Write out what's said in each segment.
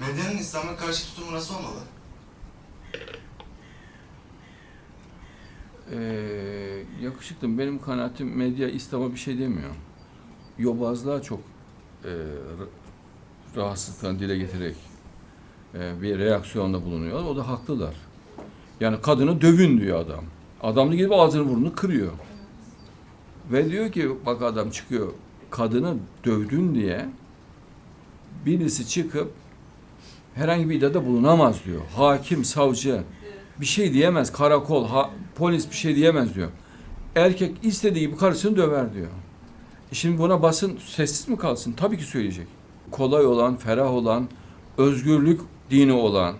Medyanın İslam'a karşı tutumu nasıl olmalı? Ee, yakışıklı benim kanaatim medya İslam'a bir şey demiyor. Yobazlığa çok e, ra- rahatsızlıklarını dile getirerek e, bir reaksiyonda bulunuyor. O da haklılar. Yani kadını dövün diyor adam. Adam da gidip ağzını burnunu kırıyor. Ve diyor ki bak adam çıkıyor kadını dövdün diye birisi çıkıp herhangi bir iddiada bulunamaz diyor. Hakim, savcı bir şey diyemez. Karakol, ha- polis bir şey diyemez diyor. Erkek istediği gibi karısını döver diyor. E Şimdi buna basın sessiz mi kalsın? Tabii ki söyleyecek. Kolay olan, ferah olan, özgürlük dini olan,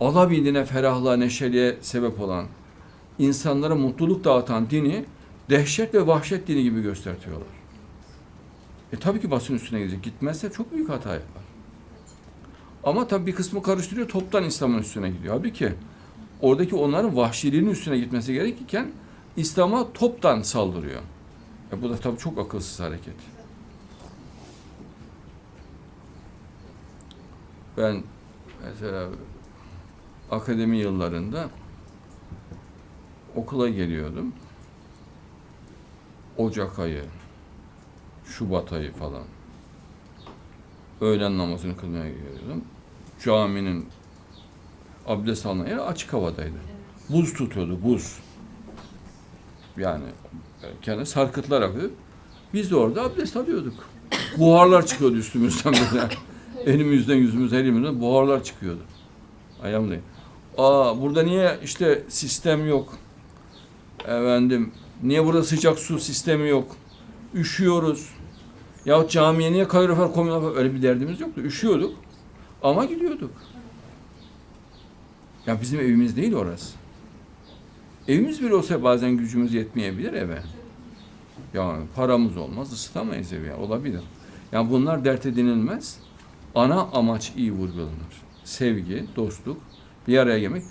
alabildiğine ferahlığa, neşeliğe sebep olan, insanlara mutluluk dağıtan dini dehşet ve vahşet dini gibi göstertiyorlar. E tabii ki basın üstüne gidecek. Gitmezse çok büyük hata yapar. Ama tabii bir kısmı karıştırıyor, toptan İslam'ın üstüne gidiyor. Halbuki oradaki onların vahşiliğinin üstüne gitmesi gerekirken İslam'a toptan saldırıyor. E bu da tabii çok akılsız hareket. Ben mesela akademi yıllarında okula geliyordum. Ocak ayı, Şubat ayı falan. Öğlen namazını kılmaya geliyordum. Caminin abdest alınan yer açık havadaydı. Buz tutuyordu, buz. Yani kendi sarkıtlar akıyor. Biz de orada abdest alıyorduk. Buharlar çıkıyordu üstümüzden böyle. Elimizden, yüzümüzden, elimizden buharlar çıkıyordu. Ayağımdayım. Aa burada niye işte sistem yok? Efendim niye burada sıcak su sistemi yok? Üşüyoruz. Ya camiye niye kalorifer koymuyorlar? Öyle bir derdimiz yoktu. Üşüyorduk ama gidiyorduk. Ya bizim evimiz değil orası. Evimiz bile olsa bazen gücümüz yetmeyebilir eve. Yani paramız olmaz, ısıtamayız evi. Yani olabilir. Yani bunlar dert edinilmez. Ana amaç iyi vurgulanır. Sevgi, dostluk, bir araya gelmek.